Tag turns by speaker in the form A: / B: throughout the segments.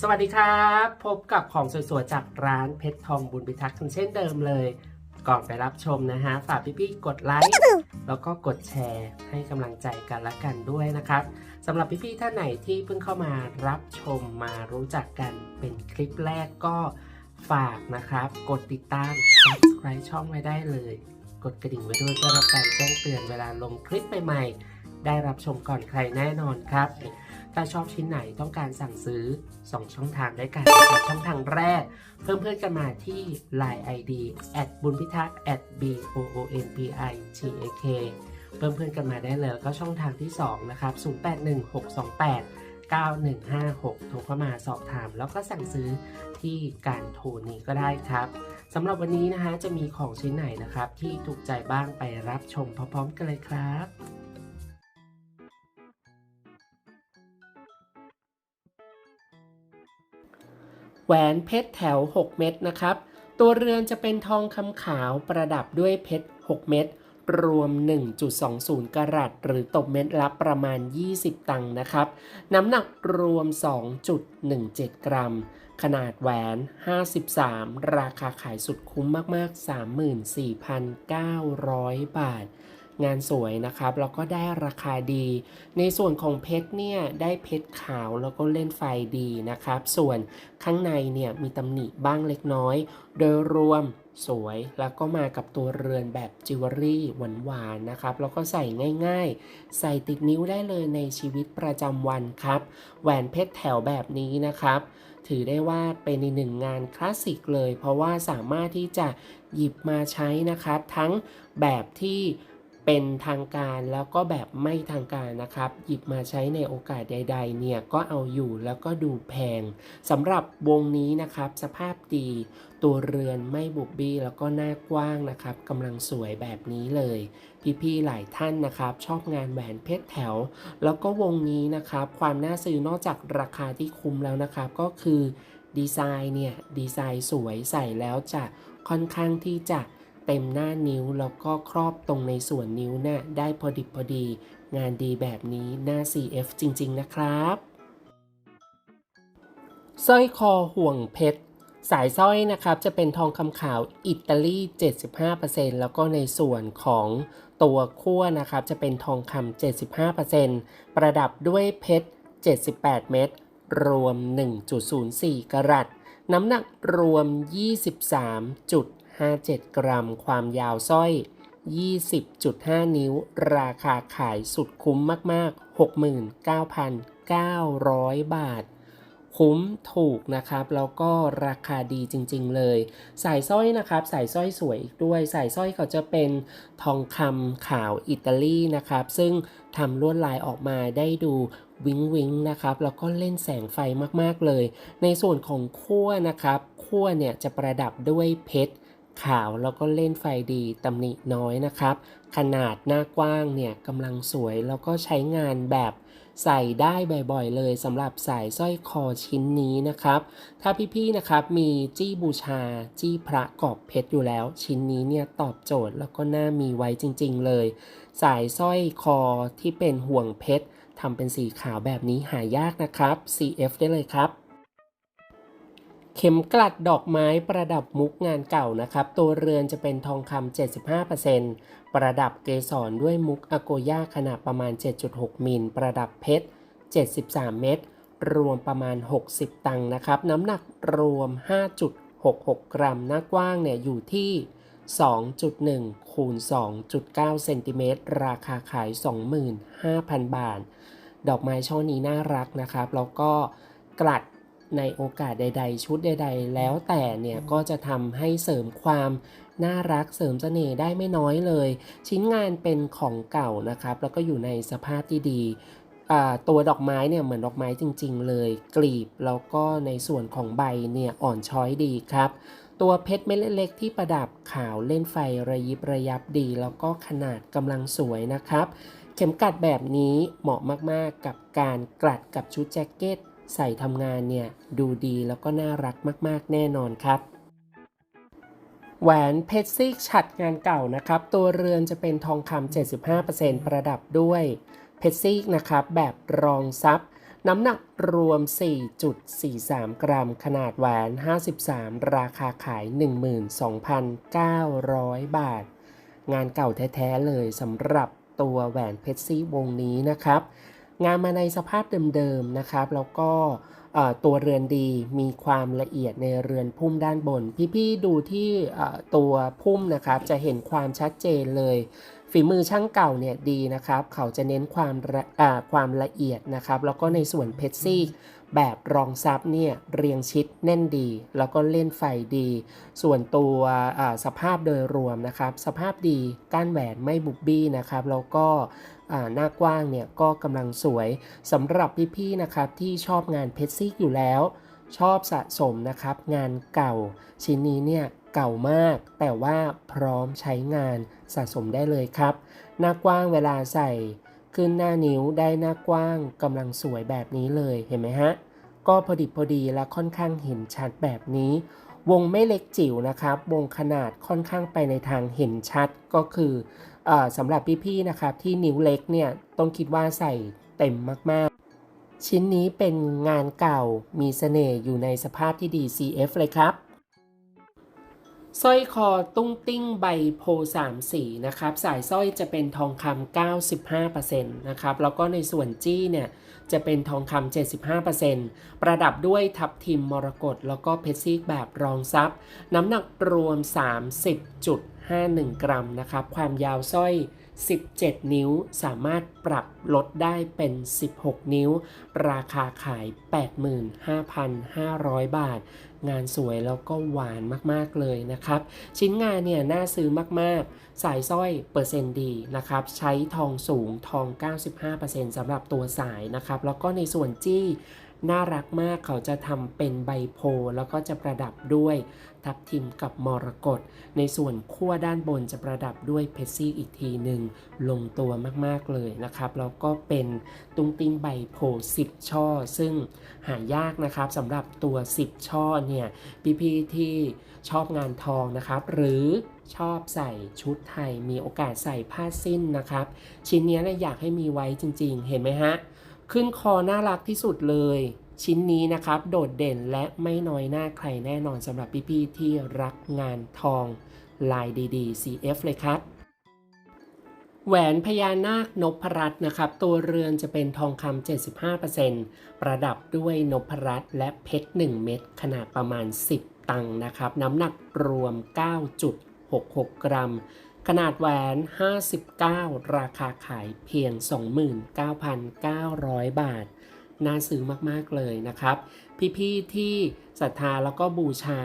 A: สวัสดีครับ พบกับของสวยๆ จากร้านเพชรทองบุญพิทักษ์กันเช่นเดิมเลย ก่อนไปรับชมนะฮะ ฝากพี่ๆ กดไลค์ แล้วก็กดแชร์ให้กำลังใจกันละกันด้วยนะครับสำหรับพี่ๆ ท่านไหนที่เพิ่งเข้ามารับชมมารู้จักกันเป็นคลิปแรกก็ฝากนะครับ กดติดตาม subscribe ช่องไว้ได้เลย กดกระดิ่งไว้ด้วยเพื่อรับการแจ้งเตือนเวลาลงคลิปใหม่ๆ ได้รับชมก่อนใครแน่นอนครับ ถ้าชอบชิ้นไหนต้องการสั่งซื้อ 2 ช่องทางด้วยกันนะครับช่องทางแรก เพิ่มเพื่อนกันมาที่ Line ID แอดบุญพิทักษ์ b o o n p i t a k เพิ่มเพื่อนกันมาได้เลยก็ช่องทางที่ 2 นะครับ 081628 9156 โทรเข้ามาสอบถาม แล้วก็สั่งซื้อที่การโทรนี้ก็ได้ครับสำหรับวันนี้นะฮะจะมีของชิ้นไหนนะครับ ที่ถูกใจบ้างไปรับชมพร้อมๆกันเลยครับ แหวนเพชรแถว 6 เม็ดนะครับ ตัวเรือนจะเป็นทองคำขาวประดับด้วยเพชร 6 เม็ดรวม 1.20 กรัตหรือตกเม็ดละประมาณ 20 ตังค์นะครับ น้ำหนักรวม 2.17 กรัม ขนาดแหวน 53 ราคาขายสุดคุ้มมาก ๆ 34,900 บาท งานสวยนะครับ แล้วก็ได้ราคาดี ในส่วนของเพชรเนี่ยได้เพชรขาวแล้วก็เล่นไฟดีนะครับ ส่วนข้างในเนี่ยมีตำหนิบ้างเล็กน้อย โดยรวมสวยแล้วก็มากับตัวเรือนแบบจิวเวลรี่หวานๆนะครับ แล้วก็ใส่ง่ายๆ ใส่ติดนิ้วได้เลยในชีวิตประจำวันครับ แหวนเพชรแถวแบบนี้นะครับ ถือได้ว่าเป็นในหนึ่งงานคลาสสิกเลย เพราะว่าสามารถที่จะหยิบมาใช้นะครับ ทั้งแบบที่ เป็นทางการแล้วก็แบบไม่ทางการนะครับ หยิบมาใช้ในโอกาสใด ๆ เนี่ยก็เอาอยู่แล้วก็ดูแพงสำหรับวงนี้นะครับ สภาพดี ตัวเรือนไม่บุบบี้แล้วก็หน้ากว้างนะครับกำลังสวยแบบนี้เลย พี่ๆหลายท่านนะครับ ชอบงานแหวนเพชรแถว แล้วก็วงนี้นะครับ ความน่าซื้อนอกจากราคาที่คุ้มแล้วนะครับ ก็คือดีไซน์เนี่ยดีไซน์สวยใส่แล้วจะค่อนข้างที่จะ เต็มหน้านิ้วแล้วก็ครอบตรงในส่วนนิ้วนี่ยได้พอดิบพอดี งานดีแบบนี้หน้า CF จริง ๆ นะครับสร้อยคอห่วงเพชรสายสร้อยนะครับจะเป็นทองคำขาวอิตาลี 75%แล้วก็ในส่วนของตัวขั้วนะครับจะเป็นทองคำ75%ประดับด้วยเพชร 78 เม็ดรวม 1.04 กรัตน้ำหนักรวม 23.57 กรัม ความยาวสร้อย 20.5 นิ้ว ราคาขายสุดคุ้มมาก ๆ 69,900 บาท คุ้มถูกนะครับ แล้วก็ราคาดีจริง ๆ เลย สายสร้อยนะครับ สายสร้อยสวยอีกด้วย สายสร้อยเขาจะเป็นทองคำขาวอิตาลีนะครับ ซึ่งทำลวดลายออกมาได้ดูวิงวิงนะครับแล้วก็เล่นแสงไฟมากๆเลย ในส่วนของขั้วนะครับขั้วเนี่ยจะประดับด้วยเพชร ขาวแล้วก็เล่นไฟดีตำหนิน้อยนะครับ ขนาดหน้ากว้างเนี่ยกำลังสวยแล้วก็ใช้งานแบบใส่ได้บ่อยๆเลยสำหรับสายสร้อยคอชิ้นนี้นะครับ ถ้าพี่ๆนะครับมีจี้บูชาจี้พระกอบเพชรอยู่แล้ว ชิ้นนี้เนี่ยตอบโจทย์แล้วก็น่ามีไว้จริง ๆเลย สายสร้อยคอที่เป็นห่วงเพชรทำเป็นสีขาวแบบนี้หายากนะครับ CF ได้เลยครับ เข็มกลัดดอกไม้ประดับมุกงานเก่านะครับ ตัวเรือนจะเป็นทองคำ 75%ประดับเกสรด้วยมุกอโกย่าขนาดประมาณ 7.6 มิล ประดับเพชร 73 เม็ด รวมประมาณ 60 ตังค์นะครับ น้ำหนักรวม 5.66 กรัม หน้ากว้างเนี่ยอยู่ที่ 2.1 คูณ 2.9 เซนติเมตร ราคาขาย 25,000 บาท ดอกไม้ช่อนี้น่ารักนะครับ แล้วก็กลัด ในโอกาสใด ๆ ชุดใด ๆ แล้วแต่เนี่ยก็จะทำให้เสริมความน่ารักเสริมเสน่ห์ได้ไม่น้อยเลย ชิ้นงานเป็นของเก่านะครับ แล้วก็อยู่ในสภาพที่ดีอ่าตัวดอกไม้เนี่ยเหมือนดอกไม้จริง ๆ เลย กลีบแล้วก็ในส่วนของใบเนี่ยอ่อนช้อยดีครับ ตัวเพชรเม็ดเล็กๆที่ประดับขาวเล่นไฟระยิบระยับดี แล้วก็ขนาดกำลังสวยนะครับ เข็มกลัดแบบนี้เหมาะมากๆกับการกลัดกับชุดแจ็คเก็ต ใส่ทำงานเนี่ยดูดีแล้วก็น่ารักมากๆ แน่นอนครับ แหวนเพชรซีกฉัดงานเก่านะครับ ตัวเรือนจะเป็นทองคำ75%ประดับด้วยเพชรซีกนะครับ แบบรองซับน้ำหนักรวม 4.43 กรัม ขนาดแหวน 53 ราคาขาย 12,900 บาท งานเก่าแท้ ๆ เลยสำหรับตัวแหวนเพชรซีวงนี้นะครับ งานมาในสภาพเดิมๆนะครับ แล้วก็ตัวเรือนดีมีความละเอียดในเรือนพุ่มด้านบน พี่ๆดูที่ตัวพุ่มนะครับจะเห็นความชัดเจนเลย ฝีมือช่างเก่าเนี่ยดีนะครับ เขาจะเน้นความความละเอียดนะครับ แล้วก็ในส่วนเพชรซี่ แบบรองซับเนี่ยเรียงชิดแน่นดี แล้วก็เล่นไฟดี ส่วนตัวสภาพโดยรวมนะครับ สภาพดีก้านแหวนไม่บุบบี้นะครับ แล้วก็หน้ากว้างเนี่ยก็กำลังสวยสำหรับพี่ๆนะครับที่ชอบงานเพชรซี่อยู่แล้ว ชอบสะสมนะครับงานเก่า ชิ้นนี้เนี่ยเก่ามาก แต่ว่าพร้อมใช้งานสะสมได้เลยครับ หน้ากว้างเวลาใส่ ขึ้นหน้านิ้วได้หน้ากว้างกำลังสวยแบบนี้เลยเห็นไหมฮะ ก็พอดิบพอดีและค่อนข้างเห็นชัดแบบนี้ วงไม่เล็กจิ๋วนะครับ วงขนาดค่อนข้างไปในทางเห็นชัดก็คืออสำหรับพี่ๆนะครับที่นิ้วเล็กเนี่ยต้องคิดว่าใส่เต็มมากๆ ชิ้นนี้เป็นงานเก่ามีเสน่ห์อยู่ในสภาพที่ดี CF เลยครับ สร้อยคอตุ้งติ้งใบโพสามสีนะครับ สายสร้อยจะเป็นทองคำ95%นะครับ แล้วก็ในส่วนจี้เนี่ยจะเป็นทองคำ75%ประดับด้วยทับทิมมรกตแล้วก็เพชรซีกแบบรองซับน้ำหนักรวม 30.51 กรัมนะครับ ความยาวสร้อย 17 นิ้วสามารถปรับลดได้เป็น 16 นิ้ว ราคาขาย 85,500 บาท งานสวยแล้วก็หวานมากๆเลยนะครับ ชิ้นงานเนี่ยน่าซื้อมากๆ สายสร้อยเปอร์เซ็นต์ดีนะครับ ใช้ทองสูงทอง 95%สำหรับตัวสายนะครับ แล้วก็ในส่วนจี้ น่ารักมากเขาจะทำเป็นใบโพแล้วก็จะประดับด้วยทับทิมกับมรกตในส่วนขั้วด้านบนจะประดับด้วยเพชรซี่อีกทีหนึ่งลงตัวมากๆเลยนะครับ แล้วก็เป็นตุ้งติ้งใบโพสิบช่อ ซึ่งหายากนะครับสำหรับตัว 10 ช่อเนี่ยพี่ๆที่ชอบงานทองนะครับ หรือชอบใส่ชุดไทยมีโอกาสใส่ผ้าสิ้นนะครับ ชิ้นนี้นยอยากให้มีไว้จริง ๆ เห็นไหมฮะ ขึ้นคอน่ารักที่สุดเลย ชิ้นนี้นะครับ โดดเด่นและไม่น้อยหน้าใครแน่นอนสำหรับพี่ๆที่รักงานทอง ลายดีๆ CF เลยครับแหวนพญานาคนพรัตน์นะครับ ตัวเรือนจะเป็นทองคำ 75%ประดับด้วยนพรัตน์และเพชร 1 เม็ดขนาดประมาณ 10 ตังนะครับ น้ำหนักรวม 9.66 กรัม ขนาดแหวน 59 ราคาขายเพียง 29,900 บาท น่าซื้อมากๆเลยนะครับ พี่ๆที่ศรัทธาแล้วก็บูชา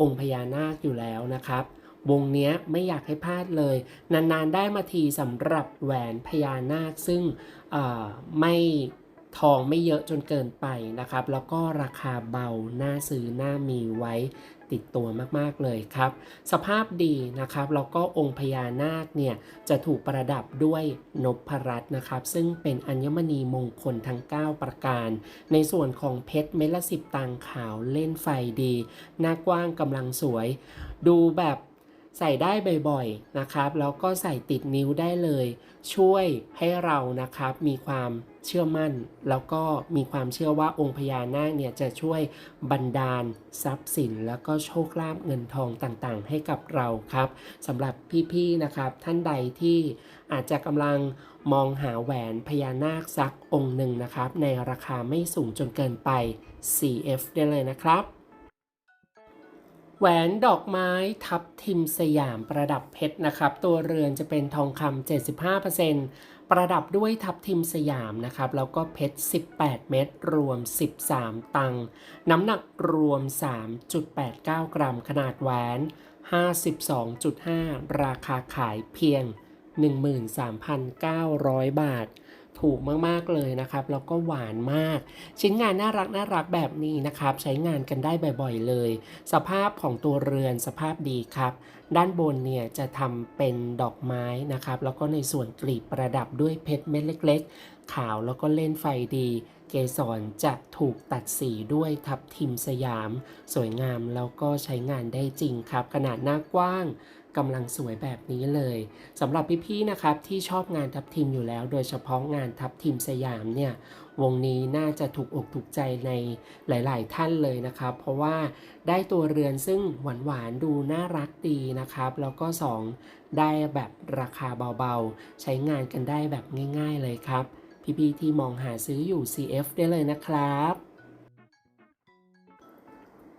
A: องค์พญานาคอยู่แล้วนะครับ วงเนี้ยไม่อยากให้พลาดเลย นานๆได้มาทีสำหรับแหวนพญานาคซึ่งไม่ทองไม่เยอะจนเกินไปนะครับ แล้วก็ราคาเบา น่าซื้อ น่ามีไว้ ติดตัวมากๆเลยครับ สภาพดีนะครับแล้วก็องค์พญานาคเนี่ยจะถูกประดับด้วยนพรัตน์นะครับ ซึ่งเป็นอัญมณีมงคลทั้ง 9 ประการ ในส่วนของเพชรเม็ดละสิบตังขาวเล่นไฟดี หน้ากว้างกำลังสวย ดูแบบใส่ได้บ่อยๆนะครับ แล้วก็ใส่ติดนิ้วได้เลย ช่วยให้เรานะครับมีความ เชื่อมั่น แล้วก็มีความเชื่อว่าองค์พญานาคเนี่ยจะช่วยบันดาลทรัพย์สิน แล้วก็โชคลาภเงินทองต่างๆ ให้กับเราครับสำหรับพี่ๆนะครับท่านใดที่อาจจะกำลังมองหาแหวนพญานาคสักองค์หนึ่งนะครับ ในราคาไม่สูงจนเกินไป CF ได้เลยนะครับ แหวนดอกไม้ทับทิมสยามประดับเพชรนะครับ ตัวเรือนจะเป็นทองคำ75%ประดับด้วยทับทิมสยามนะครับ แล้วก็เพชร 18 เม็ดรวม 13 ตัง น้ำหนักรวม 3.89 กรัม ขนาดแหวน 52.5 ราคาขายเพียง 13,900 บาท ถูกมากๆเลยนะครับ แล้วก็หวานมาก ชิ้นงานน่ารักน่ารักแบบนี้นะครับ ใช้งานกันได้บ่อยๆเลย สภาพของตัวเรือนสภาพดีครับ ด้านบนเนี่ยจะทำเป็นดอกไม้นะครับ แล้วก็ในส่วนกลีบประดับด้วยเพชรเม็ดเล็ก ๆ ขาวแล้วก็เล่นไฟดี เกสรจะถูกตัดสีด้วยทับทิมสยาม สวยงามแล้วก็ใช้งานได้จริงครับ ขนาดหน้ากว้าง กำลังสวยแบบนี้เลยสำหรับพี่ๆนะครับที่ชอบงานทับทิมอยู่แล้ว โดยเฉพาะงานทับทิมสยามเนี่ยวงนี้น่าจะถูกอกถูกใจในหลาย ๆ ท่านเลยนะครับ เพราะว่าได้ตัวเรือนซึ่งหวานๆดูน่ารักดีนะครับ แล้วก็ 2 ได้แบบราคาเบาๆ ใช้งานกันได้แบบง่าย ๆ เลยครับ พี่ๆที่มองหาซื้ออยู่ CF ได้เลยนะครับ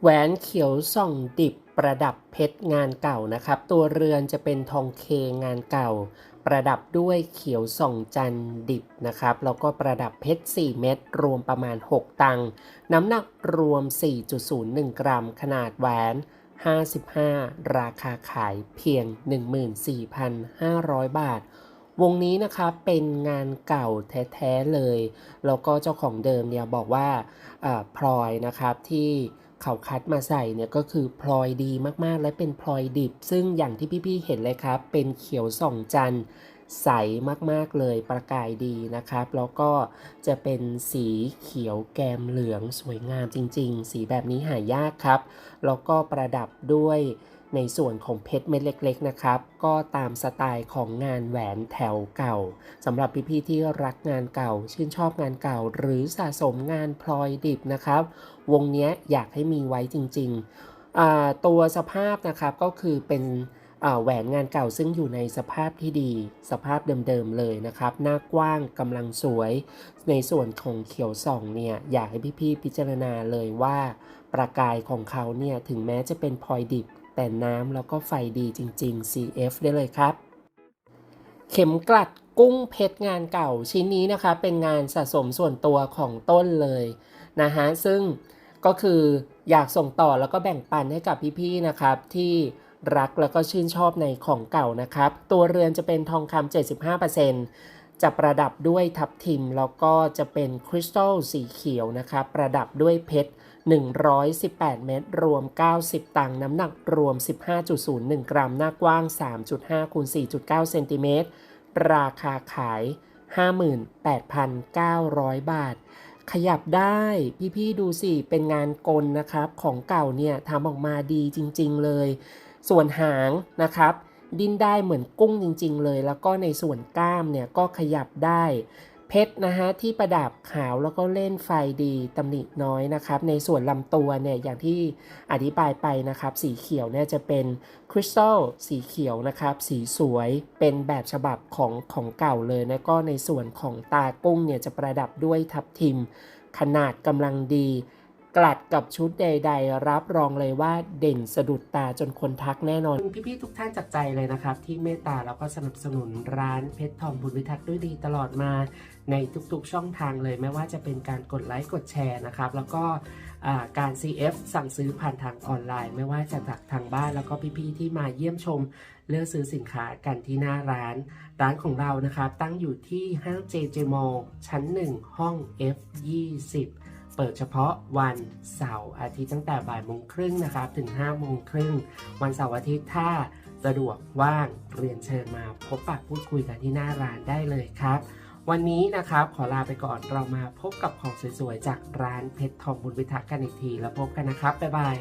A: แหวนเขียวส่องดิบ ประดับเพชรงานเก่านะครับ ตัวเรือนจะเป็นทองเคงานเก่า ประดับด้วยเขียวส่องจันดิบนะครับแล้วก็ประดับเพชร 4 เม็ดรวมประมาณ 6 ตังค์น้ำหนักรวม 4.01 กรัม ขนาดแหวน 55 ราคาขายเพียง 14,500 บาทวงนี้นะครับเป็นงานเก่าแท้ ๆ เลย แล้วก็เจ้าของเดิมเนี่ยบอกว่าอาพลอยนะครับที่ เขาคัดมาใส่เนี่ยก็คือพลอยดีมากๆ และเป็นพลอยดิบ ซึ่งอย่างที่พี่ๆเห็นเลยครับ เป็นเขียวส่องจันทร์ใสมากๆเลยประกายดีนะครับ แล้วก็จะเป็นสีเขียวแกมเหลืองสวยงามจริง ๆ สีแบบนี้หายากครับ แล้วก็ประดับด้วย ในส่วนของเพชรเม็ดเล็กๆนะครับ ก็ตามสไตล์ของงานแหวนแถวเก่าสำหรับพี่ๆที่รักงานเก่า ชื่นชอบงานเก่า หรือสะสมงานพลอยดิบนะครับ วงนี้อยากให้มีไว้จริงๆ ตัวสภาพนะครับก็คือเป็นแหวนงานเก่าซึ่งอยู่ในสภาพที่ดี สภาพเดิมๆเลยนะครับ หน้ากว้างกำลังสวย ในส่วนของเขียวส่องเนี่ย อยากให้พี่ๆพิจารณาเลยว่า ประกายของเขาเนี่ย ถึงแม้จะเป็นพลอยดิบ แต่น้ำแล้วก็ไฟดีจริง ๆ CF ได้เลยครับ เข็มกลัดกุ้งเพชรงานเก่าชิ้นนี้นะคะเป็นงานสะสมส่วนตัวของต้นเลยนะฮะซึ่งก็คืออยากส่งต่อแล้วก็แบ่งปันให้กับพี่ๆนะครับ ที่รักแล้วก็ชื่นชอบในของเก่านะครับ ตัวเรือนจะเป็นทองคำ75%จะประดับด้วยทับทิม แล้วก็จะเป็นคริสตัลสีเขียวนะครับ ประดับด้วยเพชร 118 เมตร รวม 90 ตังค์น้ำหนักรวม 15.01 กรัม หน้ากว้าง 3.5คูณ4.9 เซนติเมตร ราคาขาย 58,900 บาท ขยับได้พี่ๆดูสิ เป็นงานกลนะครับ ของเก่าเนี่ยทำออกมาดีจริงๆเลย ส่วนหางนะครับ ดิ้นได้เหมือนกุ้งจริง ๆ เลย แล้วก็ในส่วนก้ามเนี่ยก็ขยับได้ เพชรนะฮะที่ประดับขาวแล้วก็เล่นไฟดีตำหนิน้อยนะครับ ในส่วนลำตัวเนี่ยอย่างที่อธิบายไปนะครับ สีเขียวเนี่ยจะเป็นคริสตัลสีเขียวนะครับ สีสวยเป็นแบบฉบับของของเก่าเลยแล้วก็ในส่วนของตากุ้งเนี่ยจะประดับด้วยทับทิม ขนาดกำลังดีกลัดกับชุดใด ๆ รับรองเลยว่าเด่นสะดุดตาจนคนทักแน่นอน พี่ๆทุกท่านจากใจเลยนะครับ ที่เมตตาแล้วก็สนับสนุนร้านเพชรทองบุญวิทักษ์ด้วยดีตลอดมา ในทุกๆช่องทางเลย ไม่ว่าจะเป็นการกดไลค์กดแชร์นะครับ แล้วก็การ CF สั่งซื้อผ่านทางออนไลน์ ไม่ว่าจะจากทางบ้านแล้วก็พี่ๆที่มาเยี่ยมชม เลือกซื้อสินค้ากันที่หน้าร้าน ร้านของเรานะครับ ตั้งอยู่ที่ห้าง JJ Mall ชั้น 1 ห้อง F20 เปิดเฉพาะวันเสาร์อาทิตย์ตั้งแต่บ่ายโมงครึ่งนะครับ ถึง5โมงครึ่งวันเสาร์อาทิตย์ถ้าสะดวกว่างเรียนเชิญมาพบปะพูดคุยกันที่หน้าร้านได้เลยครับ วันนี้นะครับขอลาไปก่อนเรามาพบกับของสวยๆ จากร้านเพชรทองบุญวิทักษ์กันอีกที แล้วพบกันนะครับ บ๊ายบาย